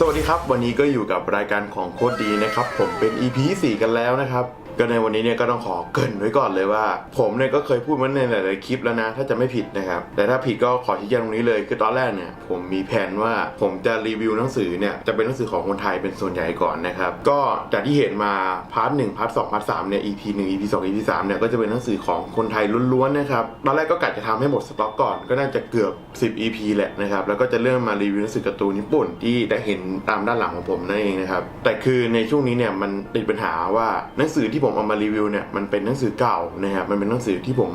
สวัสดีครับ วันนี้ก็อยู่กับรายการของโคตรดีนะครับ ผมเป็น EP ที่4กันแล้วนะครับ ก็ในวันนี้เนี่ยก็ต้องขอเกรินไว้ก่อนเลยว่า ผมเนี่ยก็เคยพูดมาในหลายๆคลิปแล้วนะ ถ้าจะไม่ผิดนะครับ แต่ถ้าผิดก็ขอชี้แจงตรงนี้เลย คือตอนแรกเนี่ยผมมีแผนว่าผมจะรีวิวหนังสือเนี่ยจะเป็นหนังสือของคนไทยเป็นส่วนใหญ่ก่อนนะครับ ก็จากที่เห็นมาพาร์ทหนึ่งพาร์ทสองพาร์ทสามเนี่ย EP หนึ่ง EP สอง EP สามเนี่ยก็จะเป็นหนังสือของคนไทยล้วนๆนะครับ ตอนแรกก็กะจะทำให้หมดสต็อกก่อนก็น่าจะเกือบ 10 EP แหละนะครับ แล้วก็จะเริ่มมารีวิวหนังสือการ์ตูนญี่ปุ่นที่ได้เห็นตามด้านหลังของผมนั่นเองนะครับ แต่คือในช่วงนี้เนี่ยมันติดปัญหาว่าหนังสือที่ผมเอามารีวิวเนี่ยมันเป็นหนังสือเก่านะครับมันเป็นหนังสือที่ผม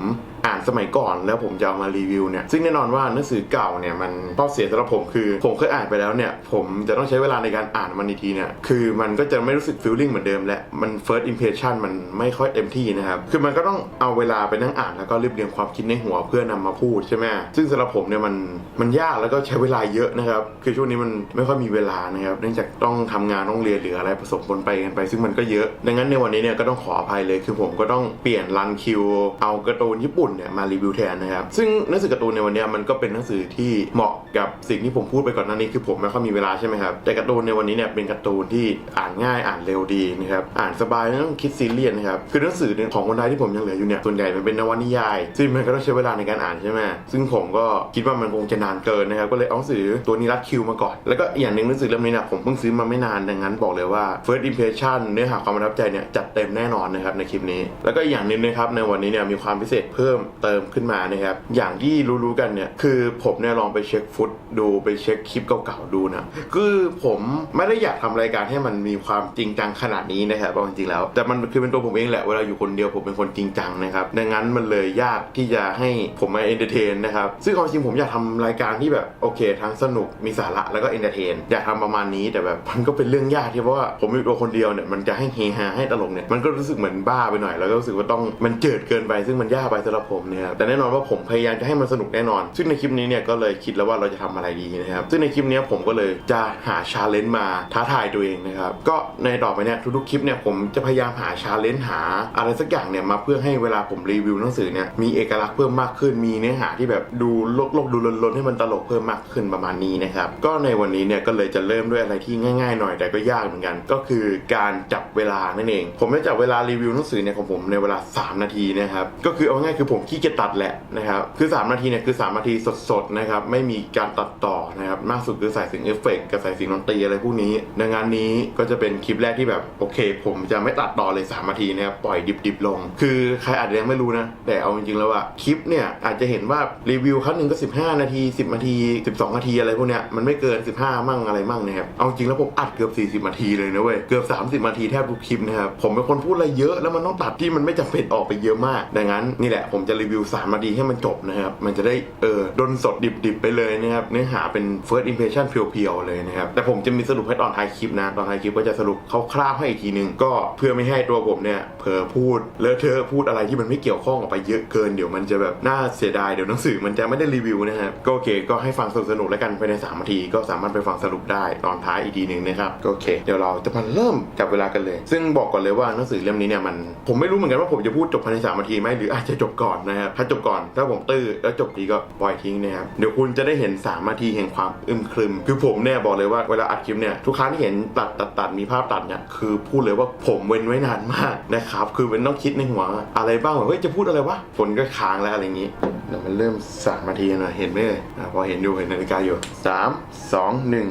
อ่านสมัยก่อนแล้วผมจะเอามารีวิวเนี่ยซึ่งแน่นอนว่าหนังสือเก่าเนี่ยมันข้อเสียสำหรับผมคือ ผมเคยอ่านไปแล้วเนี่ยผมจะต้องใช้เวลาในการอ่านมันอีกทีเนี่ยคือมันก็จะไม่รู้สึก feeling เหมือนเดิมและมัน first impression มันไม่ค่อยเต็มที่นะครับคือมันก็ต้องเอาเวลาไปนั่งอ่านแล้วก็รีบเรียงความคิดในหัวเพื่อนำมาพูดใช่ไหมซึ่งสำหรับผมเนี่ยมันมันยากแล้วก็ใช้เวลาเยอะนะครับคือช่วงนี้มันไม่ค่อยมีเวลานะครับเนื่องจากต้องทำงานต้องเรียนหรืออะไรผสมปนไปกันไป ซึ่งมันก็เยอะดังนั้นในวันนี้เนี่ยก็ต้องขออภัยเลย คือผมก็ต้องเปลี่ยนรันคิว เอาการ์ตูนญี่ปุ่นเนี่ยมารีวิวแทนนะครับ ซึ่งหนังสือการ์ตูนในวันนี้มันก็เป็นหนังสือที่เหมาะกับสิ่งที่ผมพูดไปก่อนหน้านี้คือผมไม่ค่อยมีเวลาใช่ไหมครับ แต่การ์ตูนในวันนี้เนี่ยเป็นการ์ตูนที่อ่านง่ายอ่านเร็วดีนะครับ อ่านสบายไม่ต้องคิดซีเรียสนะครับ คือหนังสือของคนไทยที่ผมยังเหลืออยู่เนี่ย ส่วนใหญ่มันเป็นนวนิยาย ซึ่งมันก็ต้องใช้เวลาในการอ่านใช่ไหมซึ่งผมก็คิดว่ามันคงจะนานเกินนะครับ ก็เลยเอาหนังสือตัวนี้รัดคิวมาก่อน แล้วก็อย่างหนึ่งหนังสือเล่มนี้เนี่ยผมเพิ่งซื้อมาไม่นานดังนั้นบอกเลยว่า first impression เนื้อหาความประทับใจเนี่ยจัดเต็มแน่นอนนะครับในคลิปนี้ แล้วก็อีกอย่างหนึ่งนะครับในวันนี้เนี่ยมีความพิเศษเพิ่มเติมขึ้นมานะครับอย่างที่รู้ๆกันเนี่ยคือผมเนี่ยลองไปเช็คฟุตดูไปเช็คคลิปเก่าๆดูนะคือผมไม่ได้อยากทำรายการให้มันมีความจริงจังขนาดนี้นะครับเอาจริงๆแล้วแต่มันคือเป็นตัวผมเองแหละเวลาอยู่คนเดียวผมเป็นคนจริงจังนะครับดังนั้นมันเลยยากที่จะให้ผมมาเอนเตอร์เทนนะครับซึ่งความจริงผมอยากทำรายการที่แบบโอเค ทั้งสนุกมีสาระแล้วก็เอนเตอร์เทนอยากทำประมาณนี้แต่แบบมันก็เป็นเรื่องยากที่เพราะว่าผมอยู่ตัวคนเดียวเนี่ยมันจะให้เฮฮาให้ตลกเนี่ยมันก็รู้สึกเหมือนบ้าไปหน่อย แล้วก็รู้สึกว่าต้องมันเจิดเกินไป ซึ่งมันยากไปสำหรับผมเนี่ยครับแต่แน่นอนว่าผมพยายามจะให้มันสนุกแน่นอน ซึ่งในคลิปนี้เนี่ยก็เลยคิดแล้วว่าเราจะทำอะไรดีนะครับ ซึ่งในคลิปนี้ผมก็เลยจะหาชาเลนจ์มาท้าทายตัวเองนะครับก็ในต่อไปเนี่ยทุกๆคลิปเนี่ยผมจะพยายามหาชาเลนจ์หา อะไรสักอย่างเนี่ยมาเพื่อให้เวลาผมรีวิวหนังสือเนี่ยมีเอกลักษณ์เพิ่มมากขึ้นมีเนื้อหาที่แบบดูโลกโลกดูลนๆให้มันตลกเพิ่มมากขึ้นประมาณนี้นะครับก็ในวันนี้เนี่ยก็เลยจะเริ่มด้วยอะไรที่ง่าย ๆ หน่อยแต่ก็ยากเหมือนกัน ก็คือการจับเวลานั่นเอง ผมได้จับเวลารีวิวหนังสือเนี่ยของผมในเวลา 3 นาทีนะครับก็คือเอาง่ายคือผมขี้เกียจตัดแหละนะครับคือ 3 นาทีเนี่ยคือ 3 นาทีสดๆนะครับไม่มีการตัดต่อนะครับมากสุดคือใส่เสียงเอฟเฟกต์กับใส่เสียงดนตรีอะไรพวกนี้ดังนั้นนี้ก็จะเป็นคลิปแรกที่แบบโอเค ผมจะไม่ตัดต่อเลย3นาทีนะครับปล่อยดิบๆลง คือใครอาจจะยังไม่รู้นะแต่เอาจริงๆแล้วอะคลิปเนี่ยอาจจะเห็นว่ารีวิวครั้งหนึ่งก็ 15 นาที 10 นาที 12 นาทีอะไรพวกเนี้ยมันไม่เกิน 15 มั่งอะไรมั่งนะครับเอาจริงแล้วผมอัดเกือบ 40 นาทีเลยนะเว้ยเกือบ 30 นาทีแทบทุกคลิปนะครับผมเป็นคนพูดอะไรเยอะแล้วมันต้องตัดที่มันไม่จำเป็นออกไปเยอะมาก ดังนั้นนี่แหละผมจะรีวิว3นาทีให้มันจบนะครับ มันจะได้เออดนสดดิบๆไปเลยนะครับ เนื้อหาเป็น first impression เพียวๆเลยนะครับ แต่ผมจะมีสรุปให้ตอนท้ายคลิปนะ ตอนท้ายคลิปก็จะสรุปคร่าวๆให้อีกทีนึง ก็เพื่อไม่ให้ตัวผมเนี่ยเผลอพูดเลอะเทอะพูดอะไรที่มันไม่เกี่ยวข้องออกไปเยอะเกินเดี๋ยวมันจะแบบน่าเสียดายเดี๋ยวหนังสือมันจะไม่ได้รีวิวนะครับก็โอเค ก็ให้ฟังสนุกๆแล้วกันภายใน3นาทีก็สามารถไปฟังสรุปได้ตอนท้ายอีกทีหนึ่งนะครับก็โอเค เดี๋ยวเราจะมาเริ่มจับเวลากันเลย ซึ่งบอกก่อนเลยว่าหนังสือเล่มนี้เนี่ยมันผมไม่รู้เหมือนกันว่าผมจะพูดจบภายใน3นาทีไหมหรืออาจจะจบก่อนนะครับถ้าจบก่อนถ้าผมตื้อแล้วจบดีก็ปล่อยทิ้งนะครับเดี๋ยวคุณจะได้เห็น3นาทีแห่งความอึมครึม คือผมเนี่ยบอกเลยว่าเวลาอัดคลิปเนี่ยทุกครั้งที่เห็นตัดตัดตัดมีภาพตัดเนี่ยคือพูดเลยว่าผมเว้นไว้นานมากนะครับคือเป็นต้องคิดในหัวอะไรบ้างเฮ้ยจะพูดอะไรวะฝนก็ค้างแล้วอะไรอย่างนี้เดี๋ยวมันเริ่มสามนาทีนะเห็นไหมเอ่ยพอเห็นอยู่เห็นนาฬิกาอยู่สามสองหนึ่ง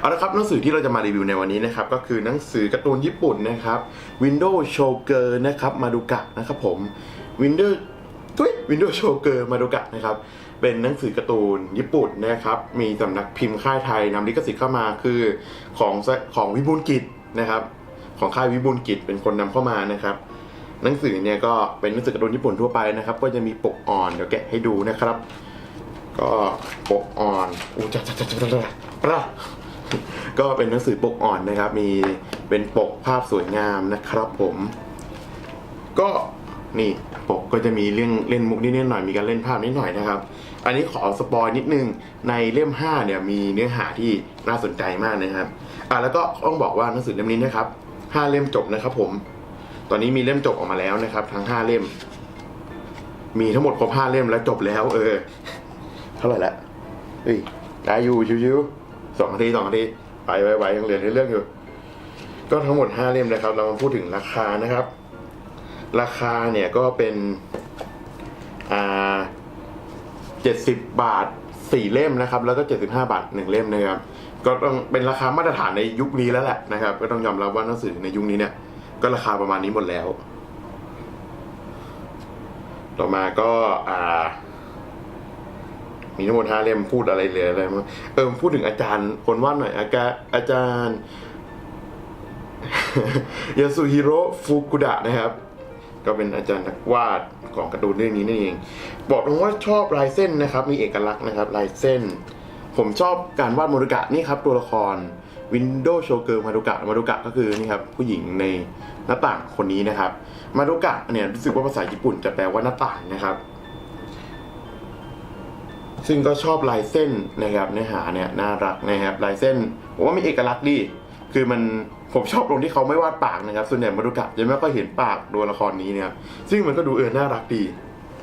เอาละครับหนังสือที่เราจะมารีวิวในวันนี้นะครับก็คือหนังสือการ์ตูนญี่ปุ่นนะครับ Windows Shoger นะครับมาดูกะนะครับผม Windows ทุย Windows Shoger มาดูกะนะครับเป็นหนังสือการ์ตูนญี่ปุ่นนะครับมีสำนักพิมพ์ค่ายไทยนำลิขสิทธิ์เข้ามาคือของของวิบูลกิจนะครับของค่ายวิบูลกิจเป็นคนนำเข้ามานะครับหนังสือเนี่ยก็เป็นหนังสือการ์ตูนญี่ปุ่นทั่วไปนะครับ ก็จะมีปกอ่อนเดี๋ยวแกะให้ดูนะครับ ก็ปกอ่อนอู้จัดจัดจัดจัดจัดจัด ก็เป็นหนังสือปกอ่อนนะครับ มีเป็นปกภาพสวยงามนะครับผม ก็นี่ปกก็จะมีเรื่องเล่นมุกนิดหน่อยมีการเล่นภาพนิดหน่อยนะครับ อันนี้ขอสปอยนิดนึงในเล่ม 5 เนี่ยมีเนื้อหาที่น่าสนใจมากนะครับอะแล้วก็ต้องบอกว่าหนังสือเล่มนี้นะครับห้าเล่มจบนะครับ ผม ตอนนี้มีเล่มจบออกมาแล้วนะครับ ทั้งห้าเล่ม มีทั้งหมดครบห้าเล่มแล้วจบแล้ว เออ เท่าไหร่ละเฮ้ยได้อยู่ชิวๆ สองนาทีสองนาทีไปไวๆยังเหลือในเรื่องอยู่ ก็ทั้งหมดห้าเล่มนะครับ เรามาพูดถึงราคานะครับ ราคาเนี่ยก็เป็นอ่าเจ็ดสิบบาทสี่เล่มนะครับ แล้วก็เจ็ดสิบห้าบาทหนึ่งเล่มนะครับ ก็ต้องเป็นราคามาตรฐานในยุคนี้แล้วแหละนะครับ ก็ต้องยอมรับว่าหนังสือในยุคนี้เนี่ย ก็ราคาประมาณนี้หมดแล้ว ต่อมาก็อ่า มีทั้งหมดห้าเล่มพูดอะไรเหลยอะไรมั้งเออพูดถึงอาจารย์คนวาดหน่อย อาจารย์อาจารย์ยาสุฮิโร่ฟุกุดะนะครับ ก็เป็นอาจารย์นักวาดของการ์ตูนเรื่องนี้นั่นเอง บอกตรงว่าชอบลายเส้นนะครับ มีเอกลักษณ์นะครับลายเส้น ผมชอบการวาดมารุกะนี่ครับ ตัวละครวินโดว์โชเกอร์มารุกะมารุกะก็คือนี่ครับผู้หญิงในหน้าต่างคนนี้นะครับ มารุกะเนี่ยรู้สึกว่าภาษาญี่ปุ่นจะแปลว่าหน้าต่างนะครับ ซึ่งก็ชอบลายเส้นนะครับเนื้อหาเนี่ยน่ารักนะครับลายเส้นผมว่ามีเอกลักษณ์ดี คือมันผมชอบตรงที่เขาไม่วาดปากนะครับส่วนใหญ่มารุกะจะไม่ค่อยเห็นปากตัวละครนี้นะครับซึ่งมันก็ดูเออน่ารักดี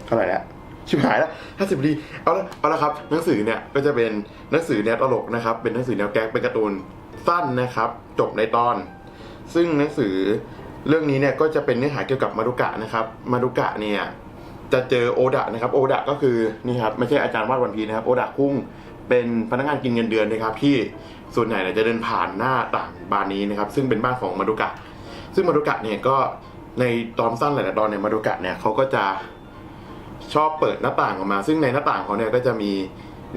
เท่าไหร่แล้วชิบหายแล้วห้าสิบดีเอาละเอาละครับ หนังสือเนี่ยก็จะเป็นหนังสือแนวตลกนะครับ เป็นหนังสือแนวแก๊กเป็นการ์ตูนสั้นนะครับ จบในตอน ซึ่งหนังสือเรื่องนี้เนี่ยก็จะเป็นเนื้อหาเกี่ยวกับมารุกะนะครับ มารุกะเนี่ย จะเจอโอดะนะครับโอดะก็คือนี่ครับไม่ใช่อาจารย์วาดวันพีนะครับโอดะคุ้งเป็นพนักงานกินเงินเดือนนะครับที่ส่วนใหญ่เนี่ยจะเดินผ่านหน้าต่างบานนี้นะครับซึ่งเป็นบ้านของมารุกะ ซึ่งมารุกะเนี่ยก็ในตอนสั้นหลายๆตอนเนี่ยมารุกะเนี่ยเขาก็จะชอบเปิดหน้าต่างออกมา ซึ่งในหน้าต่างเขาเนี่ยก็จะมี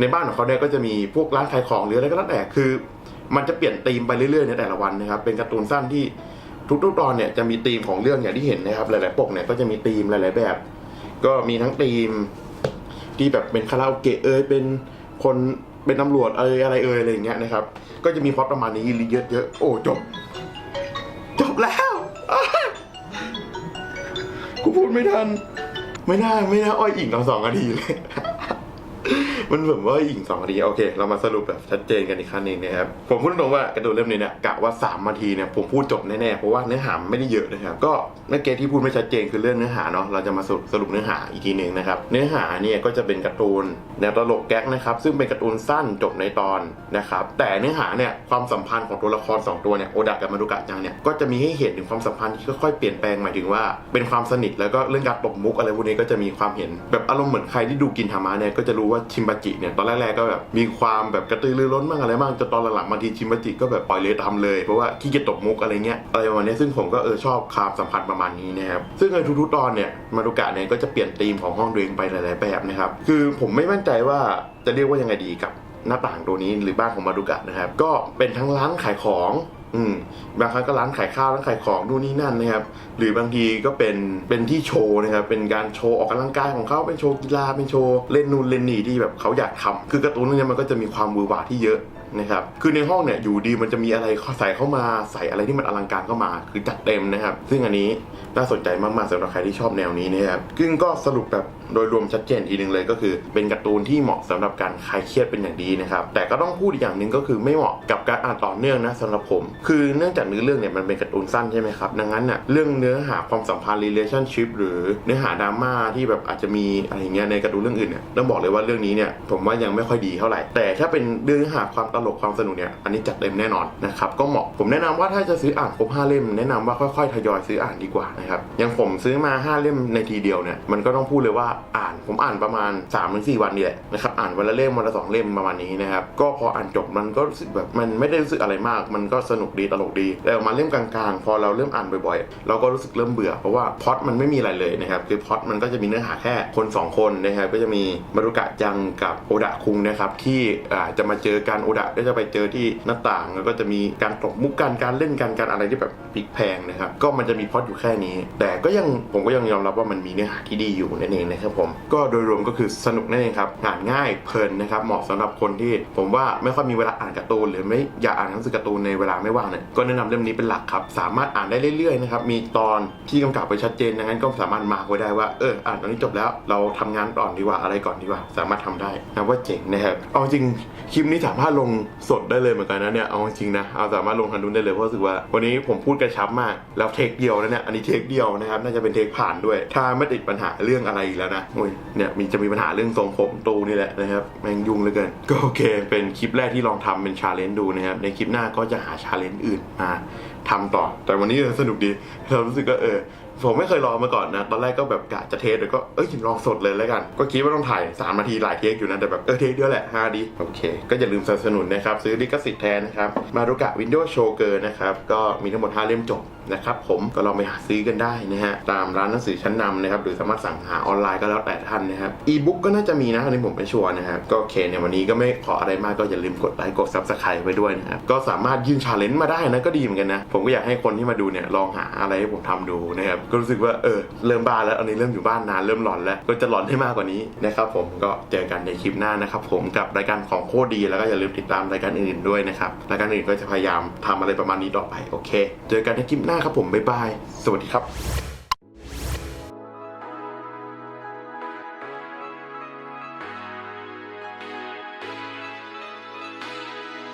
ในบ้านของเขาเนี่ยก็จะมีพวกร้านขายของหรืออะไรก็แล้วแต่คือ มันจะเปลี่ยนธีมไปเรื่อยๆในแต่ละวันนะครับ เป็นการ์ตูนสั้นที่ทุกๆตอนเนี่ยจะมีธีมของเรื่องอย่างที่เห็นนะครับ หลายๆปกเนี่ยก็จะมีธีมหลาย ๆแบบ ก็มีทั้งทีม ที่แบบเป็นคาราโอเกะเอยเป็นคนเป็นตำรวจเอยอะไรเอยอะไรอย่างเงี้ยนะครับ ก็จะมีพล็อตประมาณนี้เยอะๆโอ้จบ จบแล้วกูพูดไม่ทัน ไม่น่าไม่น่าอ้อยอิงเราสองนาทีเลย มันแบบว่าอิงสองนาทีโอเค เรามาสรุปแบบชัดเจนกันอีกครั้งหนึ่งนะครับ ผมพูดตรงว่าการ์ตูนเล่มนี้เนี่ยกะว่า3นาทีเนี่ยผมพูดจบแน่ๆ เพราะว่าเนื้อหาไม่ได้เยอะนะครับ ก็เมื่อกี้ที่พูดไม่ชัดเจนคือเรื่องเนื้อหาเนาะ เราจะมาสรุปสรุปเนื้อหาอีกทีหนึ่งนะครับ เนื้อหาเนี่ยก็จะเป็นการ์ตูนแนวตลกแก๊กนะครับซึ่งเป็นการ์ตูนสั้นจบในตอนนะครับ แต่เนื้อหาเนี่ยความสัมพันธ์ของตัวละครสองตัวเนี่ยโอดะกับมารุกะจังเนี่ยก็จะมีให้เห็นถึงความสัมพันธ์ที่ค่อยๆเปลี่ยนแปลงหมายถึงว่าเป็นความสนิทแล้วก็เรื่องการตบมุกอะไรพวกนี้ก็จะมีความเห็น แบบอารมณ์เหมือนใครที่ดูกินธรรมะเนี่ยก็จะรู้ว่าชิมบาจิเนี่ยตอนแรกๆก็แบบมีความแบบกระตือรือร้นบ้างอะไรบ้างจนตอนหลังๆบางทีชิมบาจิก็แบบปล่อยเลยทำเลยเพราะว่าขี้เกียจตบมุกอะไรเงี้ยอะไรประมาณนี้ซึ่งผมก็เออชอบความสัมพันธ์ประมาณนี้นะครับซึ่งในทุกๆตอนเนี่ยมารุกะเนี่ยก็จะเปลี่ยนธีมของห้องตัวเองไปหลายๆแบบนะครับคือผมไม่มั่นใจว่าจะเรียกว่ายังไงดีกับหน้าต่างตัวนี้หรือบ้านของมารุกะนะครับก็เป็นทั้งร้านขายของ อืมบางครั้งก็ร้านขายข้าวร้านขายของนู่นนี่นั่นนะครับ หรือบางทีก็เป็นเป็นที่โชว์นะครับ เป็นการโชว์ออกกำลังกายของเขาเป็นโชว์กีฬาเป็นโชว์เล่นนู่นเล่นนี่ที่แบบเขาอยากทำคือการ์ตูนเรื่องนี้มันก็จะมีความมือหวาที่เยอะนะครับ คือในห้องเนี่ยอยู่ดีมันจะมีอะไรใส่เข้ามาใส่อะไรที่มันอลังการเข้ามา คือจัดเต็มนะครับ ซึ่งอันนี้น่าสนใจมากๆสำหรับใครที่ชอบแนวนี้นะครับซึ่งก็สรุปแบบ โดยรวมชัดเจนอีกหนึ่งเลยก็คือ เป็นการ์ตูนที่เหมาะสำหรับการคลายเครียดเป็นอย่างดีนะครับแต่ก็ต้องพูดอีกอย่างหนึ่งก็คือไม่เหมาะกับการอ่านต่อเนื่องนะสำหรับผม คือเนื่องจากเนื้อเรื่องเนี่ยมันเป็นการ์ตูนสั้นใช่ไหมครับดังนั้นน่ะเรื่องเนื้อหาความสัมพันธ์ relationship หรือเนื้อหาดราม่าที่แบบอาจจะมีอะไรเงี้ยในการ์ตูนเรื่องอื่นเนี่ยต้องบอกเลยว่าเรื่องนี้เนี่ยผมว่ายังไม่ค่อยดีเท่าไหร่ แต่ถ้าเป็นเนื้อหาความตลกความสนุกเนี่ยอันนี้จัดเต็มแน่นอนนะครับก็เหมาะผมแนะนำว่าถ้าจะซื้ออ่านครบ5เล่มแนะนำว่าค่อยๆทยอยซื้ออ่านดีกว่านะครับอย่างผมซื้อมา 5 เล่มในทีเดียวเนี่ยมันก็ต้องพูดเลยว่าอ่านผมอ่านประมาณ3-4ถึง4วันนี่แหละนะครับอ่านวันละเล่มวันละสองเล่มประมาณนี้นะครับก็พออ่านจบมันก็รู้สึกแบบมันไม่ได้รู้สึกอะไรมาก มันก็สนุกดีตลกดี แต่ออกมาเล่มกลางๆ พอเราเริ่มอ่านบ่อยๆ เราก็รู้สึกเริ่มเบื่อเพราะว่าพ็อตมันไม่มีอะไรเลยนะครับคือพ็อตมันก็จะมีเนื้อหาแค่คนสองคนนะครับก็จะมีมารุกะจังกับโอดะคุงนะครับที่อ่าจะมาเจอกันโอดะก็จะไปเจอที่หน้าต่างแล้วก็จะมีการตบมุกกันการเล่นกันการอะไรที่แบบพลิกแพงนะครับก็มันจะมีพ็อตอยู่แค่นี้ แต่ก็ยังผมก็ยังยอมรับว่ามันมีเนื้อหาที่ดีอยู่นั่นเองนะครับผม ก็โดยรวมก็คือสนุกนั่นเองครับอ่านง่ายเพลินนะครับเหมาะสำหรับคนที่ผมว่าไม่ค่อยมีเวลาอ่านการ์ตูนหรือไม่อยากอ่านหนังสือการ์ตูนในเวลาไม่ว่างเนี่ยก็แนะนำเล่มนี้เป็นหลักครับ สามารถอ่านได้เรื่อยๆนะครับมีตอนที่กำกับไปชัดเจนดังนั้นก็สามารถมาร์คไว้ได้ว่าเอออ่านตอนนี้จบแล้วเราทำงานก่อนดีกว่าอะไรก่อนดีกว่า สามารถทำได้นะว่าเจ๋งนะครับเอาจริงคลิปนี้สามารถลงสดได้เลยเหมือนกันนะเนี่ยเอาจริงนะเอาสามารถลงทันดุนได้เลยเพราะรู้สึกว่าวันนี้ผมพูดกระชับมากแล้วเทคเดียวนะเนี่ยอันนี้เทคเดียวนะครับน่าจะเป็นเทคผ่านด้วย ถ้าไม่ติดปัญหาเรื่องอะไรอีกแล้วนะนะอุ้ยเนี่ยมีจะมีปัญหาเรื่องทรงผมตูนี่แหละนะครับแม่งยุ่งเหลือเกินก็โอเค เป็นคลิปแรกที่ลองทำเป็นชาเลนจ์ดูนะครับในคลิปหน้าก็จะหาชาเลนจ์อื่นมาทำต่อ แต่วันนี้สนุกดีเรารู้สึกก็เออ ผมไม่เคยลองมาก่อนนะ ตอนแรกก็แบบกะจะเทสแต่ก็เอ้ยลองสดเลยแล้วกัน ก็คิดว่าต้องถ่าย 3 นาทีหลายเทคอยู่นะ แต่แบบเออเทคเดียวแหละฮาดีโอเค ก็อย่าลืมสนับสนุนนะครับ ซื้อลิขสิทธิ์แทนนะครับ มารุกะวินโดว์โชเกอร์นะครับ ก็มีทั้งหมด 5 เล่มจบนะครับผมก็ลองไปหาซื้อกันได้นะฮะ ตามร้านหนังสือชั้นนำนะครับ หรือสามารถสั่งหาออนไลน์ก็แล้วแต่ท่านนะครับ อีบุ๊กก็น่าจะมีนะอันนี้ผมไม่ชัวร์นะครับ ก็โอเคในวันนี้ก็ไม่ขออะไรมากก็อย่าลืมกดไลค์กดซับสไครต์ไว้ด้วยนะครับ ก็สามารถยื่นชาเลนจ์มาได้นะก็ดีเหมือนกันนะ ผมก็อยากให้คนที่มาดูเนี่ยลองหาอะไรให้ผมทำดูนะครับก็รู้สึกว่าเออเริ่มบ้าแล้วอันนี้เริ่มอยู่บ้านนานเริ่มหลอนแล้วก็จะหลอนให้มากกว่านี้นะครับผมก็เจอกันในคลิปหน้านะครับผมกับรายการของโคตรดีแล้วก็อย่าลืมติดตามรายการอื่นๆด้วยนะครับรายการอื่นก็จะพยายามทำอะไรประมาณนี้ต่อไปโอเค เจอกันในคลิปหน้าครับผมบ๊ายบายสวัสดีครับ